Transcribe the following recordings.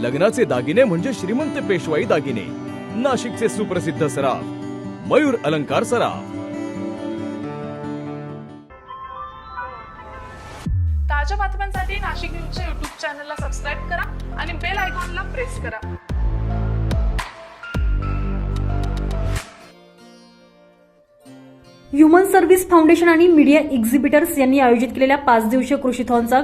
लग्नाचे दागिने म्हणजे श्रीमंत पेशवाई दागिने. नाशिकचे सुप्रसिद्ध सराफ मयूर अलंकार सराफ. ताज्या बातम्यांसाठी नाशिक न्यूजच्या युट्यूब चॅनलला सबस्क्राईब करा आणि बेल आयकॉनला प्रेस करा. ह्युमन सर्व्हिस फाउंडेशन आणि मीडिया एक्झिबिटर्स यांनी आयोजित केलेल्या पाच दिवसीय कृषीथॉनचा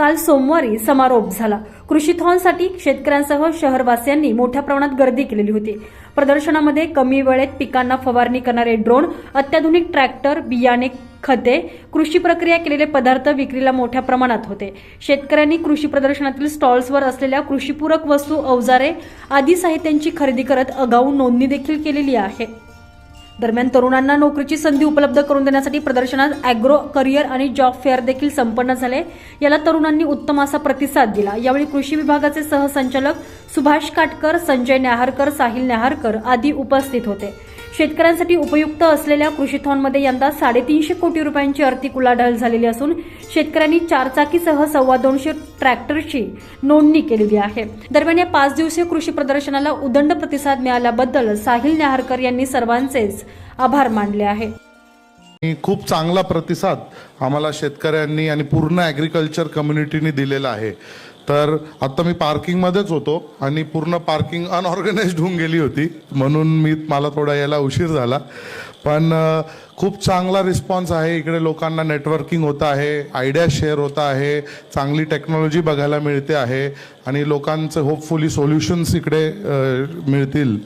काल सोमवारी समारोप झाला. कृषीथॉनसाठी शेतकऱ्यांसह शहरवासियांनी मोठ्या प्रमाणात गर्दी केलेली होती. प्रदर्शनामध्ये कमी वेळेत पिकांना फवारणी करणारे ड्रोन अत्याधुनिक ट्रॅक्टर बियाणे खते कृषी प्रक्रिया केलेले पदार्थ विक्रीला मोठ्या प्रमाणात होते. शेतकऱ्यांनी कृषी प्रदर्शनातील स्टॉल्सवर असलेल्या कृषीपूरक वस्तू अवजारे आदी साहित्यांची खरेदी करत अगाऊ नोंदणी देखील केलेली आहे. दरम्यान तरुणांना नोकरीची संधी उपलब्ध करून देण्यासाठी प्रदर्शनात अॅग्रो करिअर आणि जॉब फेअर देखील संपन्न झाले. याला तरुणांनी उत्तम असा प्रतिसाद दिला. यावेळी कृषी विभागाचे सहसंचालक सुभाष काटकर संजय न्याहारकर साहिल न्याहारकर आदी उपस्थित होते. शेतकऱ्यांसाठी उपयुक्त असलेल्या कृषीथॉनमध्ये यंदा साडेतीनशे कोटी रुपयांची आर्थिक उलाढाल झालेली असून शेतकऱ्यांनी चारचाकीसह सव्वा दोनशे ट्रॅक्टरची नोंदणी केलेली आहे. दरम्यान या पाच दिवसीय कृषी प्रदर्शनाला उदंड प्रतिसाद मिळाल्याबद्दल साहिल नेहारकर यांनी सर्वांचेच आभार मानले आहे खूप चांगला प्रतिसाद आम्हाला शेतकऱ्यांनी आणि पूर्ण ॲग्रिकल्चर कम्युनिटीने दिलेला आहे. तर आत्ता मी पार्किंगमध्येच होतो आणि पूर्ण पार्किंग अनऑर्गनाइज्ड होऊन गेली होती. म्हणून मी मला थोडा यायला उशीर झाला. पण खूप चांगला रिस्पॉन्स आहे. इकडे लोकांना नेटवर्किंग होत आहे आयडिया शेअर होत आहे चांगली टेक्नॉलॉजी बघायला मिळते आहे आणि लोकांचं होपफुली सोल्युशन्स इकडे मिळतील.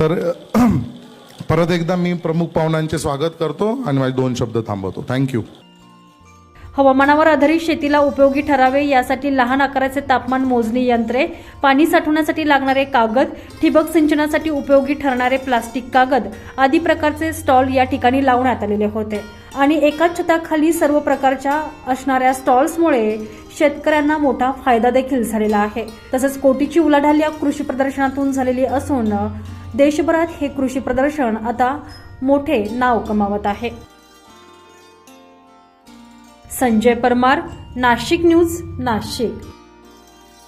तर परत एकदा मी प्रमुख पाहुण्यांचे स्वागत करतो आणि माझे दोन शब्द थांबवतो. थँक्यू हवामानावर आधारित शेतीला उपयोगी ठरावे यासाठी लहान आकाराचे तापमान मोजणी यंत्रे पाणी साठवण्यासाठी लागणारे कागद ठिबक सिंचनासाठी उपयोगी ठरणारे प्लास्टिक कागद आदी प्रकारचे स्टॉल या ठिकाणी लावण्यात आलेले होते. आणि एकाच छताखाली सर्व प्रकारच्या असणाऱ्या स्टॉल्समुळे शेतकऱ्यांना मोठा फायदा देखील झालेला आहे. तसंच कोटीची उलाढाल या कृषी प्रदर्शनातून झालेली असून देशभरात हे कृषी प्रदर्शन आता मोठे नाव कमावत आहे. संजय परमार नाशिक न्यूज नाशिक.